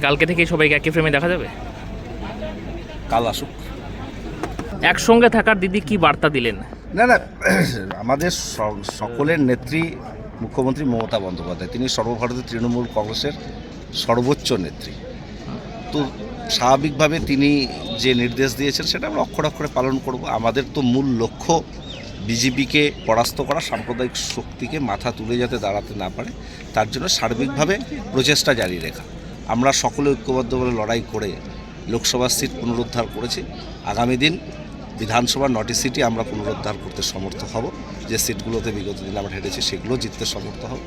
কালকে থেকেই সবাইকে একই ফ্রেমে দেখা যাবে? কাল আসুক। একসঙ্গে থাকার দিদি কি বার্তা দিলেন? না না আমাদের সকলের নেত্রী মুখ্যমন্ত্রী মমতা বন্দ্যোপাধ্যায় তিনি সর্বভারতীয় তৃণমূল কংগ্রেসের সর্বোচ্চ নেত্রী। তো স্বাভাবিকভাবে তিনি যে নির্দেশ দিয়েছেন সেটা আমরা অক্ষরে অক্ষরে পালন করব। আমাদের তো মূল লক্ষ্য বিজেপিকে পরাস্ত করা সাম্প্রদায়িক শক্তিকে মাথা তুলে যাতে দাঁড়াতে না পারে তার জন্য সার্বিকভাবে প্রচেষ্টা জারি রেখা। আমরা সকলে ঐক্যবদ্ধভাবে লড়াই করে লোকসভার সিট পুনরুদ্ধার করেছি। আগামী দিন বিধানসভার নটি সিটি আমরা পুনরুদ্ধার করতে সমর্থ হব। যে সিটগুলোতে বিগত দিনে আমরা হেরেছি সেগুলো জিততে সমর্থ হব।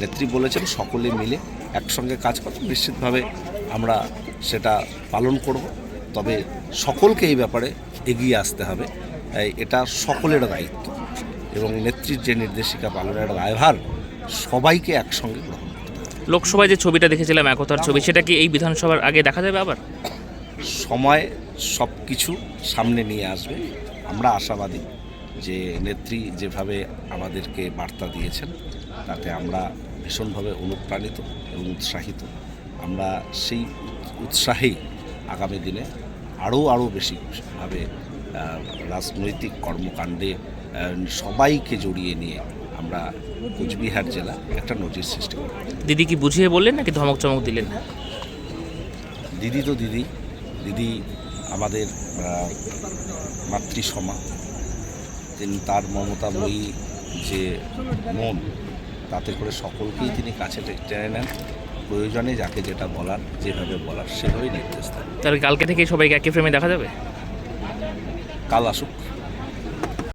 নেত্রী বলেছেন সকলে মিলে একসঙ্গে কাজ করতে নিশ্চিতভাবে আমরা সেটা পালন করব। তবে সকলকে এই ব্যাপারে এগিয়ে আসতে হবে। এটা সকলের দায়িত্ব। এবং নেত্রীর যে নির্দেশিকা, পালনের দায়ভার সবাইকে একসঙ্গে গ্রহণ লোকসভায় যে ছবিটা দেখেছিলাম, একতার ছবি, সেটা কি এই বিধানসভার আগে দেখা যাবে আবার? সময় সব কিছু সামনে নিয়ে আসবে। আমরা আশাবাদী যে নেত্রী যেভাবে আমাদেরকে বার্তা দিয়েছেন, তাতে আমরা ভীষণভাবে অনুপ্রাণিত এবং উৎসাহিত। আমরা সেই উৎসাহেই আগামী দিনে আরও আরও বেশিভাবে রাজনৈতিক কর্মকাণ্ডে সবাইকে জড়িয়ে নিয়ে আমরা কোচবিহার জেলা একটা নজির সৃষ্টি করব দিদি কি বুঝিয়ে বললেন নাকি ধমক চমক দিলেন? দিদি তো দিদি। দিদি আমাদের মাতৃসমা তিনি তার মমতাময়ী যে মন তাতে করে সকলকেই তিনি কাছে টেনে নেন। প্রয়োজনে যাকে যেটা বলার যেভাবে বলার সেভাবেই নির্দেশ দেন। তাহলে কালকে থেকেই সবাইকে একই ফ্রেমে দেখা যাবে? কাল আসুক।